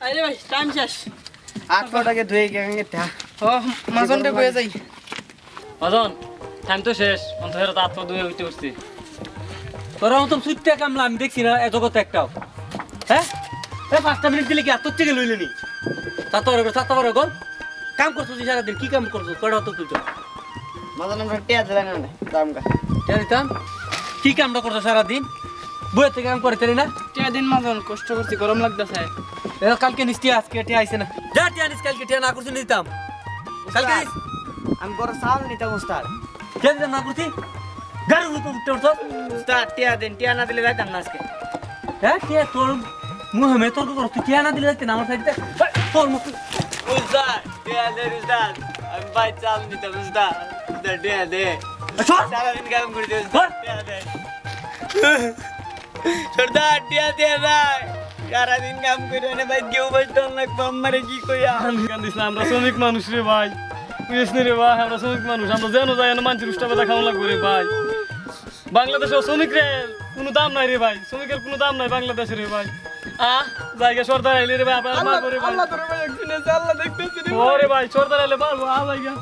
আরে ভাই টাইম শেষ। আটশোটাকে ধুয়ে গিয়ে ও মাঝনটা বয়ে যাই। অজন টাইম তো শেষ। অন্তত তো আত্মা দুয়ে উঠতে উঠছি। তোরা মতন সুইটটা কামলা আমি দেখছি না এ জগতে একটাও। হ্যাঁ? এ পাঁচটা মিনিট দিলে কি এত থেকে লইলে নি? চারটা বারো চারটা বারো গল। কাম করছ তুই সারাদিন কি কাম করছ কয়টা হতো তুলছো মাঝে আমরা টিয়া দিলেন না দাম গা। জানিতাম কি কামটা করছ সারাদিন? বইয়ের থেকে কাম করে না? টিয়া দিন মাঝন কষ্ট করছি গরম লাগতেছে। এ কালকে নিস্তি আজকে টিয়া আইছে না। যা টিয়া নিস কালকে টিয়া না করছি নিতাম। কালকে নিস? আমি বড় চাল নিতাম উস্তাদ টিয়া দিতাম না করছি? গাড়ি উঠতে উঠতে উঠতো উস্তাদ টিয়া দেন টিয়া না দিলে যাইতাম না আজকে। হ্যাঁ টিয়া তোর মুহে তোর করো তুই টিয়া না দিলে যাইতে আমার সাইডে তোর মুখ উস্তাদ টিয়া দেন উস্তাদ আমি ভাই চাল নিতাম উস্তাদ উস্তাদ টিয়া দে। সর সারাদিন কাম করে দিও ধর। টিয়া দে। সর্দার টিয়া দে ভাই সারাদিন কাম করে না ভাই কেউ বসতে লাগবে আমারে কি কইয়া? আমরা শ্রমিক মানুষ রে ভাই। বুঝিস রে ভাই আমরা শ্রমিক মানুষ আমরা যেন যাই না মানুষের উষ্টা ব্যথা খাওয়া লাগবে রে ভাই। বাংলাদেশে শ্রমিক রে কোনো দাম নাই রে ভাই। শ্রমিকের কোনো দাম নাই বাংলাদেশে রে ভাই। আ জায়গা সর্দার আইলে রে ভাই আপনার মারবো রে ভাই। আল্লাহ তোর ভাই একদিন আল্লাহ দেখতেছি রে ওরে ভাই। সর্দার আইলে মারবো আ জায়গা।